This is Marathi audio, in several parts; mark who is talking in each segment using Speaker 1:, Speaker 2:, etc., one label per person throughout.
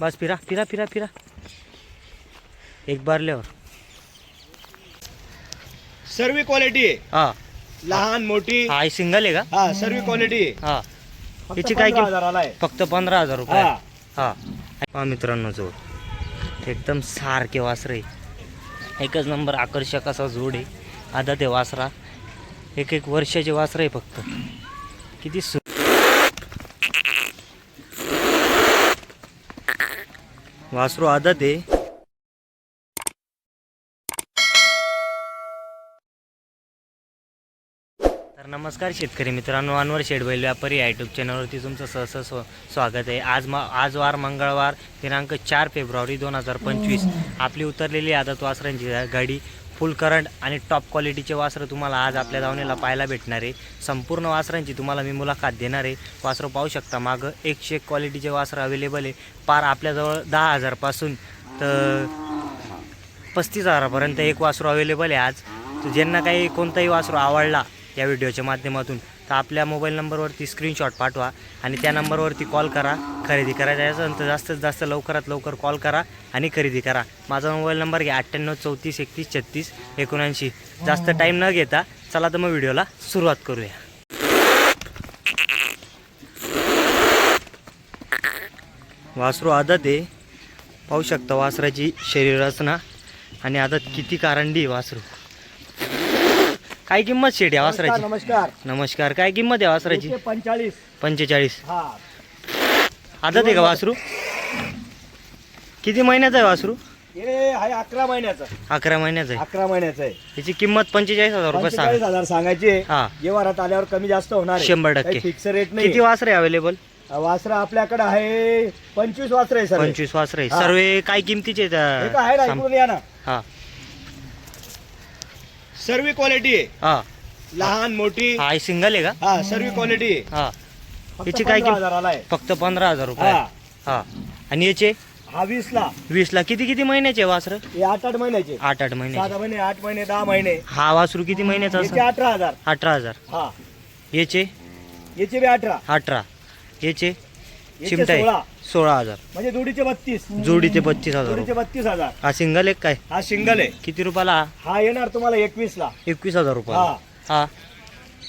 Speaker 1: बस फिरा फिरा फिरा फिरा. एक बारल्यावर
Speaker 2: सर्व क्वालिटी आहे.
Speaker 1: हा.
Speaker 2: लहान मोठी.
Speaker 1: हा सिंगल आहे का?
Speaker 2: हा सर्व क्वालिटी आहे.
Speaker 1: हा.
Speaker 2: फक्त
Speaker 1: याची काय
Speaker 2: 15
Speaker 1: किंमत?
Speaker 2: हजाराला आहे.
Speaker 1: फक्त पंधरा हजार रुपये.
Speaker 2: हा.
Speaker 1: हा. हा मित्रांनो जोड. एकदम सारखे वासरे एकच नंबर आकर्षक असा जोड आहे. आधा ते वासरा. एक एक वर्षाचे वासरं आहे फक्त. किती सु वासरू आदत आहे. तर नमस्कार शेतकरी मित्रांनो अनवर शेड बैल व्यापारी या यूट्यूब चॅनलवरती तुमचं सहसा स्व स्वागत आहे. आज म आज वार मंगळवार दिनांक चार फेब्रुवारी दोन हजार पंचवीस. आपली उतरलेली आदत वासरांची गाडी फुल करंट आणि टॉप क्वालिटीचे वासरं तुम्हाला आज आपल्या दावणीला पाहायला भेटणार आहे. संपूर्ण वासरांची तुम्हाला मी मुलाखत देणार आहे. वासरं पाहू शकता मागं एकशे एक क्वालिटीचे वासरं अवेलेबल आहे. पार आपल्याजवळ दहा हजारपासून तर पस्तीस हजारापर्यंत एक वासरू अवेलेबल आहे आज. तर ज्यांना काही कोणताही वासरू आवडला या व्हिडिओच्या माध्यमातून तर आपल्या मोबाईल नंबरवरती स्क्रीनशॉट पाठवा आणि त्या नंबरवरती कॉल करा खरेदी करायचं असेल तर जास्तीत जास्त लवकरात लवकर कॉल करा आणि खरेदी करा. माझा मोबाईल नंबर घ्या अठ्ठ्याण्णव चौतीस एकतीस छत्तीस एकोणऐंशी. जास्त टाईम न घेता चला तर मग व्हिडिओला सुरुवात करूया. वासरू आदत आहे. पाहू शकता वासराची शरीर रचना आणि आदत किती कारंडी वासरू. काय किंमत शेट आहे
Speaker 2: नमस्कार
Speaker 1: वासराची?
Speaker 2: नमस्कार.
Speaker 1: नमस्कार काय किंमत आहे वासराची?
Speaker 2: पंचेचाळीस.
Speaker 1: पंचेचाळीस.
Speaker 2: हा.
Speaker 1: आदत आहे का वासरू? किती महिन्याचं आहे वासरू?
Speaker 2: हे आहे अकरा महिन्याचं.
Speaker 1: अकरा महिन्याचं आहे.
Speaker 2: अकरा महिन्याचं आहे.
Speaker 1: याची किंमत पंचेचाळीस हजार रुपये
Speaker 2: पंचेचाळीस
Speaker 1: सांगा
Speaker 2: हजार सांगायचे
Speaker 1: हा.
Speaker 2: जेव्हा आल्यावर कमी जास्त होणार आहे.
Speaker 1: शंभर टक्के.
Speaker 2: काही फिक्स रेट
Speaker 1: किती
Speaker 2: नाही
Speaker 1: वासरे अवेलेबल
Speaker 2: वासरं आपल्याकडे आहे पंचवीस वासरं आहे सर.
Speaker 1: पंचवीस वासरे
Speaker 2: हा.
Speaker 1: सर्व काय किमतीचे आहेत,
Speaker 2: आहे ना
Speaker 1: अं, साम-
Speaker 2: इकडून या ना.
Speaker 1: हा.
Speaker 2: सर्व क्वालिटी आहे.
Speaker 1: हा.
Speaker 2: लहान मोठी.
Speaker 1: हा सिंगल आहे का?
Speaker 2: हा सर्व क्वालिटी आहे.
Speaker 1: हा.
Speaker 2: फक्त
Speaker 1: याची काय
Speaker 2: 15
Speaker 1: किंमत?
Speaker 2: हजाराला आहे.
Speaker 1: फक्त पंधरा हजार रुपये.
Speaker 2: हा.
Speaker 1: हा. आणि याचे?
Speaker 2: हा वीस ला
Speaker 1: वीस ला किती किती महिन्याचे वासर?
Speaker 2: हे आठ आठ महिन्याचे.
Speaker 1: आठ आठ महिने
Speaker 2: सात महिने आठ महिने दहा महिने.
Speaker 1: हा वासरू किती महिन्याचा
Speaker 2: याचे
Speaker 1: असं
Speaker 2: अठरा हजार.
Speaker 1: अठरा हजार.
Speaker 2: हा.
Speaker 1: याचे?
Speaker 2: याचे बी अठरा.
Speaker 1: अठरा. याचे?
Speaker 2: याचे
Speaker 1: चिमटाई
Speaker 2: सोळा.
Speaker 1: सोळा हजार.
Speaker 2: म्हणजे जोडीचे बत्तीस.
Speaker 1: जोडीचे बत्तीस हजार
Speaker 2: जोडीचे
Speaker 1: रुपये.
Speaker 2: बत्तीस हजार.
Speaker 1: हा सिंगल एक काय?
Speaker 2: हा सिंगल आहे.
Speaker 1: किती रुपयाला?
Speaker 2: हा येणार तुम्हाला एकवीस ला
Speaker 1: एकवीस हजार रुपये
Speaker 2: हा.
Speaker 1: हा.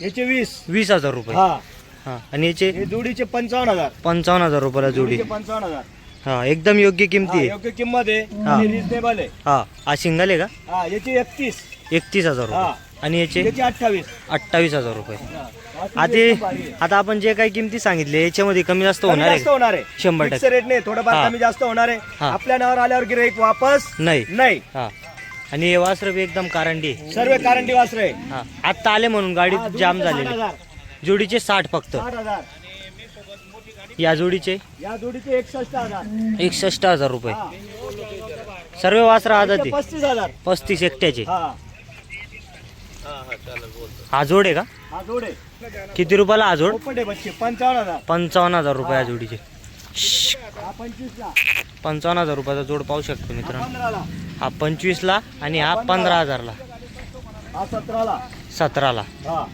Speaker 2: याचे वीस.
Speaker 1: वीस हजार रुपये.
Speaker 2: हा.
Speaker 1: हा. आणि याचे?
Speaker 2: हे जोडीचे पंचावन्न हजार.
Speaker 1: पंचावन्न हजार रुपयाला जोडी.
Speaker 2: जोडीचे पंचावन्न हजार.
Speaker 1: हा एकदम योग्य
Speaker 2: हा,
Speaker 1: किमती आहे.
Speaker 2: योग्य किंमत आहे.
Speaker 1: हा.
Speaker 2: रिजनेबल आहे.
Speaker 1: हा. हा सिंगल आहे का?
Speaker 2: हा याचे एकतीस.
Speaker 1: एकतीस हजार. रुपये. आणि याचे
Speaker 2: अठ्ठावीस.
Speaker 1: अठ्ठावीस हजार रुपये.
Speaker 2: वासरू
Speaker 1: आता. आता आपण जे काही किमती सांगितले याच्यामध्ये कमी जास्त होणार आहे
Speaker 2: होणार आहे.
Speaker 1: शंभर टक्के.
Speaker 2: रेट नाही थोडंफार. कमी जास्त होणार आहे.
Speaker 1: हा.
Speaker 2: आपल्या नावावर आल्यावर गिराईक वापस?
Speaker 1: नाही.
Speaker 2: नाही.
Speaker 1: हा. आणि हे वासर बी एकदम कारंडी आहे.
Speaker 2: सर्व कारंडी वासर आहे.
Speaker 1: हा. आत्ता आले म्हणून गाडी
Speaker 2: हा,
Speaker 1: जाम
Speaker 2: जोडीचे
Speaker 1: झालेली
Speaker 2: हजार.
Speaker 1: जोडीचे साठ फक्त.
Speaker 2: साठ हजार.
Speaker 1: या जोडीचे?
Speaker 2: या जोडीचे एकसष्ट हजार.
Speaker 1: एकसष्ट हजार रुपये.
Speaker 2: हा.
Speaker 1: सर्व वासर
Speaker 2: याचे
Speaker 1: आहे.
Speaker 2: पस्तीस हजार.
Speaker 1: पस्तीस एकट्याचे.
Speaker 2: हा.
Speaker 1: हा जोड आहे का?
Speaker 2: हा जोड आहे.
Speaker 1: किती रुपयाला हा जोड
Speaker 2: पोपट आहे बच्चे पंचावन्न हजार.
Speaker 1: पंचावन्न हजार रुपये जोडीचे
Speaker 2: हा ला
Speaker 1: पंचावन्न हजार रुपयाचा जोड पाहू शकतो मित्रांनो.
Speaker 2: ला
Speaker 1: हा पंचवीसला आणि हा पंधरा हजारला.
Speaker 2: हा सतरा ला
Speaker 1: सतराला.
Speaker 2: हा.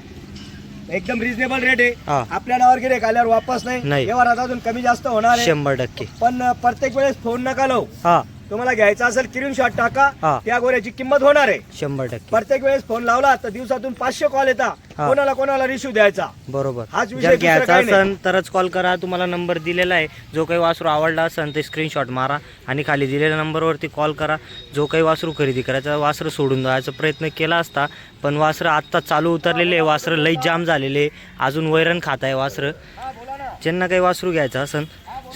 Speaker 2: एकदम रिजनेबल रेट आहे.
Speaker 1: हा.
Speaker 2: आपल्या नावावर गिराईक आल्यावर वापस
Speaker 1: नाही.
Speaker 2: नाही. व्यवहारात अजून कमी जास्त होणार आहे.
Speaker 1: शंभर टक्के.
Speaker 2: पण प्रत्येक वेळेस फोन नका लावू.
Speaker 1: हा.
Speaker 2: तुम्हाला घ्यायचा असेल किरून शॉट टाका
Speaker 1: हा.
Speaker 2: त्या गोऱ्याची किंमत होणार आहे.
Speaker 1: शंभर टक्के.
Speaker 2: प्रत्येक वेळेस फोन लावला तर दिवसातून पाचशे कॉल येता.
Speaker 1: हा.
Speaker 2: कोणाला कोणाला रिश्यू द्यायचा?
Speaker 1: बरोबर.
Speaker 2: हाच विषय
Speaker 1: जर
Speaker 2: दुसरं
Speaker 1: घ्यायचा
Speaker 2: काही नाही.
Speaker 1: असेल तरच कॉल करा. तुम्हाला नंबर दिलेला आहे. जो काही वासरू आवडला असेल ते स्क्रीनशॉट मारा आणि खाली दिलेल्या नंबरवरती कॉल करा. जो काही वासरू खरेदी करायचा वासरं सोडून द्यायचा प्रयत्न केला असता पण वासरं आत्ता चालू उतरलेले आहे वासरं लई जाम झालेले आहे. अजून वैरण खात आहे वासरं. ज्यांना काही वासरू घ्यायचं असेल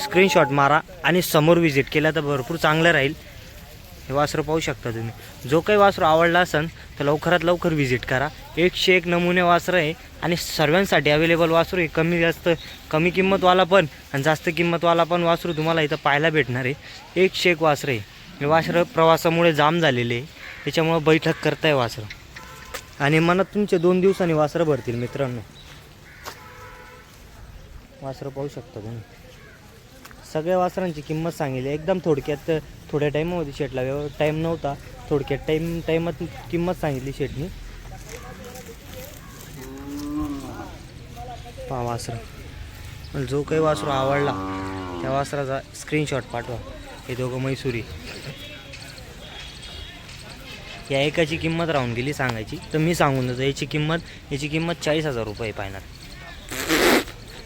Speaker 1: स्क्रीनशॉट मारा आणि समोर व्हिजिट केला तर भरपूर चांगलं राहील. हे वासरं पाहू शकता तुम्ही. जो काही वासरू आवडला असेल तर लवकरात लवकर व्हिजिट करा. एकशे एक नमुने वासरं आहे आणि सर्वांसाठी अवेलेबल वासरू आहे. कमी जास्त कमी किंमतवाला पण आणि जास्त किंमतवाला पण वासरू तुम्हाला इथं पाहायला भेटणार आहे. एकशे एक वासरं आहे. हे वासरं प्रवासामुळे जाम झालेले आहे. त्याच्यामुळं बैठक करताय वासरं. आणि मनात तुमचे दोन दिवसांनी वासरं भरतील मित्रांनो. वासरं पाहू शकता तुम्ही. सगळ्या वासरांची किंमत सांगितली. एकदम थोडक्यात थोड्या टाईममध्ये शेटला व्यव टाईम नव्हता. थोडक्यात टाईम टाईमात किंमत सांगितली शेटनी. पहा वासर. जो काही वासरू आवडला त्या वासराचा स्क्रीनशॉट पाठवा. हे दोघं मैसुरी. या एकाची किंमत राहून गेली सांगायची. तर मी सांगून देतो याची किंमत याची किंमत चाळीस हजार रुपये पाहणार.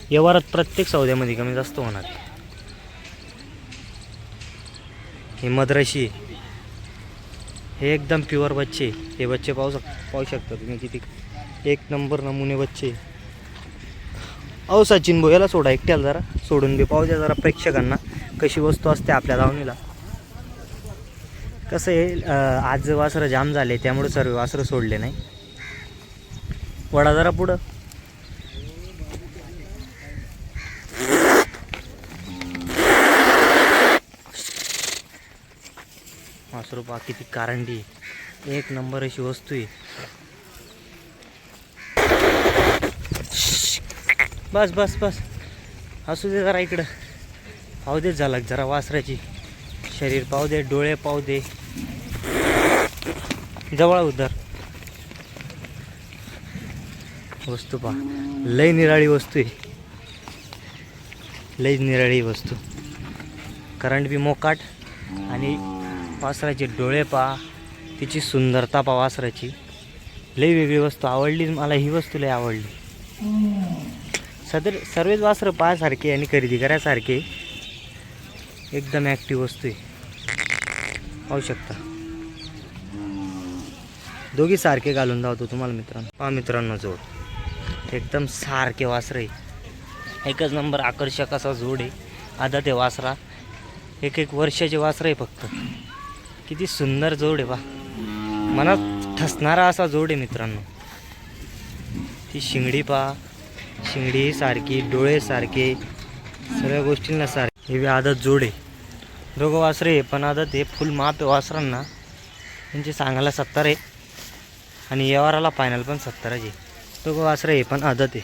Speaker 1: व्यवहारात प्रत्येक सौद्यामध्ये कमी जास्त होणार. हे मद्राशी हे एकदम प्युअर बच्चे. हे बच्चे पाहू शक पाहू शकता तुम्ही किती. एक नंबर नमुने बच्चे. अहो सचिन भोयाला सोडा एकट्याला जरा. सोडून बी पाहू द्या जरा प्रेक्षकांना कशी वस्तू असते आपल्या दावणीला. कसं आहे आज वासरं जाम झाले त्यामुळे सर्व वासरं सोडले नाही. वडा जरा पुढं. वासरू पहा किती कारंडी एक नंबर अशी वस्तू आहे. बस बस बस. असू दे जरा इकडं. पाहू दे झाला जरा वासराची. शरीर पाहू दे डोळे पाहू दे. जवळ उधर वस्तू पहा. लय निराळी वस्तू आहे. लय निराळी वस्तू. करंट बी मोकाट आणि वासराचे डोळे पहा तिची सुंदरता पहा वासराची. लई वेगळी वस्तू आवडली मला ही वस्तू लई आवडली. सदर सर्वच वासरं पाहासारखे आणि खरेदी करायसारखे. एकदम ॲक्टिव्ह वस्तू आहे. पाहू शकता. दोघी सारखे घालून धावतो तुम्हाला मित्रांनो. पहा मित्रांनो जोड. एकदम सारखे वासरं आहे. एकच नंबर आकर्षक असा जोड आहे. आता ते वासरा. एक एक वर्षाचे वासरं आहे फक्त. किती सुंदर जोड आहे बा. मनात ठसणारा असा जोड आहे मित्रांनो. ती शिंगडी पा शिंगडी सारखी डोळे सारखे सगळ्या गोष्टींना सारखे. हे बी आदत जोड आहे. दोघं वासरे आहे पण आदत आहे फुल माप आहे वासरांना. त्यांची सांगायला सत्तर आहे. आणि व्यवहाराला फायनल पण सत्तर आहे. दोघं वासरे हे पण आदत आहे.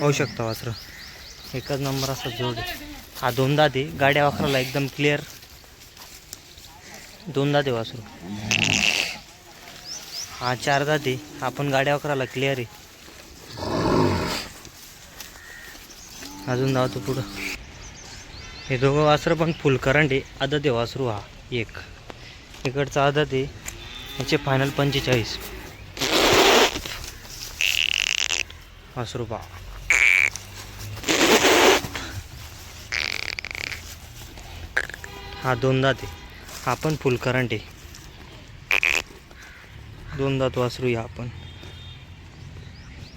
Speaker 1: पाहू शकता वासरं. एकच नंबर असा जोड आहे. हा दोनदा दे. गाड्या वाखराला एकदम क्लिअर दोनदा दे वासरू हा चारदा दे. आपण गाड्या अकराला क्लिअर आहे. अजून धावतो पुढं. हे दोघं वासरं पण फुल करंट आहे. आदत आहे वासरू हा एक. इकडचा आदत आहे याचे फायनल पंचेचाळीस. वासरू पहा. हा दोनदा ते हा पण फुल करंट आहे दोनदा तो वासरू हा पण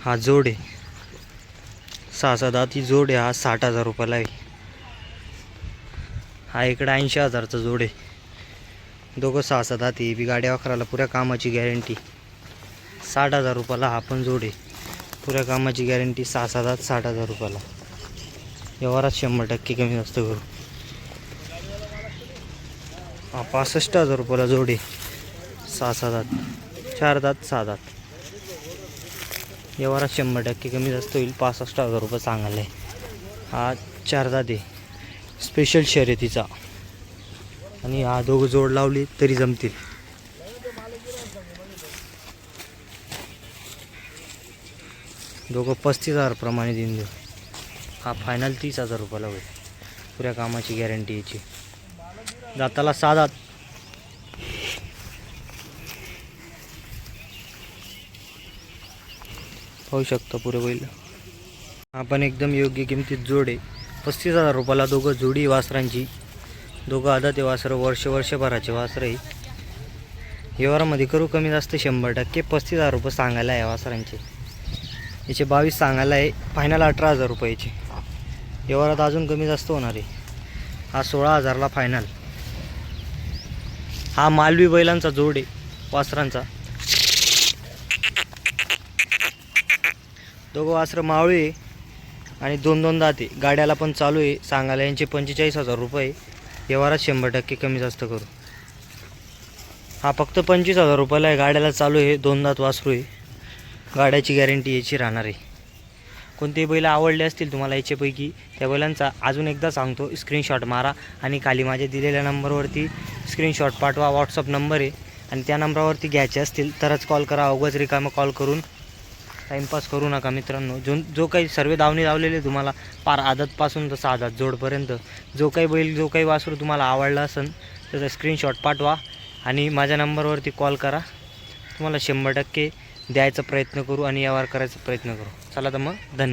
Speaker 1: हा जोड. आहे सहा सहा ही जोड आहे हा साठ हजार रुपयाला आहे. हा इकडे ऐंशी हजारचा जोड. आहे दोघं सहा सहा दाती बी गाड्या वाखराला पुऱ्या कामाची गॅरंटी. साठ हजार रुपयाला हा पण जोड. आहे पुऱ्या कामाची गॅरंटी सहा सहा दात साठ हजार रुपयाला. व्यवहारात शंभर टक्के कमी जास्त करू. हा पासष्ट हजार रुपयाला जोडी. सहा सहा दात चार दात सहा दात व्यवहारात शंभर टक्के कमी जास्त होईल पासष्ट हजार रुपये सांगायला आहे. हा चार दात आहे. स्पेशल शर्यतीचा आणि हा दोघं जोड लावली तरी जमतील. दोघं पस्तीस हजारप्रमाणे देऊन देऊ. हा फायनल तीस हजार रुपयाला होईल. पुऱ्या कामाची गॅरंटी याची. जाताला साधात पाहू शकता पुरे बैल. आपण एकदम योग्य किमतीत जोड. आहे पस्तीस हजार रुपयाला दोघं जोडी वासरांची. दोघं आधा ते वासरं वर्ष वर्षभराचे वासरं आहे. व्यवहारामध्ये करू कमी जास्त शंभर टक्के पस्तीस हजार रुपये सांगायला आहे वासरांचे. याचे बावीस सांगायला आहे फायनल अठरा हजार रुपयाचे. व्यवहारात अजून कमी जास्त होणार आहे. हा सोळा हजारला फायनल हा मालवी बैलांचा जोड आहे वासरांचा. दोघं वासरं मावळी आहे आणि दोन दोन दाते गाड्याला पण चालू आहे. सांगायला यांचे पंचेचाळीस हजार रुपये व्यवहारात शंभर टक्के कमी जास्त करू. हा फक्त पंचवीस हजार रुपयाला आहे. गाड्याला चालू आहे. दोन दात वासरू आहे. गाड्याची गॅरंटी याची राहणार आहे. कोणतेही बैल आवडले असतील तुम्हाला याच्यापैकी त्या बैलांचा अजून एकदा सांगतो स्क्रीनशॉट मारा आणि खाली माझ्या दिलेल्या नंबरवरती स्क्रीनशॉट पाठवा व्हॉट्सअप नंबर आहे आणि त्या नंबरावरती घ्यायचे असतील तरच कॉल करा अवघच रिकामं कॉल करून. टाईमपास करू नका मित्रांनो. जो जो काही सर्व धावणे लावलेले तुम्हाला पार आदतपासून तसं आदत जोडपर्यंत. जो काही बैल जो काही वासरू तुम्हाला आवडला असेल त्याचा स्क्रीनशॉट पाठवा आणि माझ्या नंबरवरती कॉल करा. तुम्हाला शंभर टक्के द्यायचा प्रयत्न करू आणि व्यवहार करायचा प्रयत्न करू. चला तर मग धन्यवाद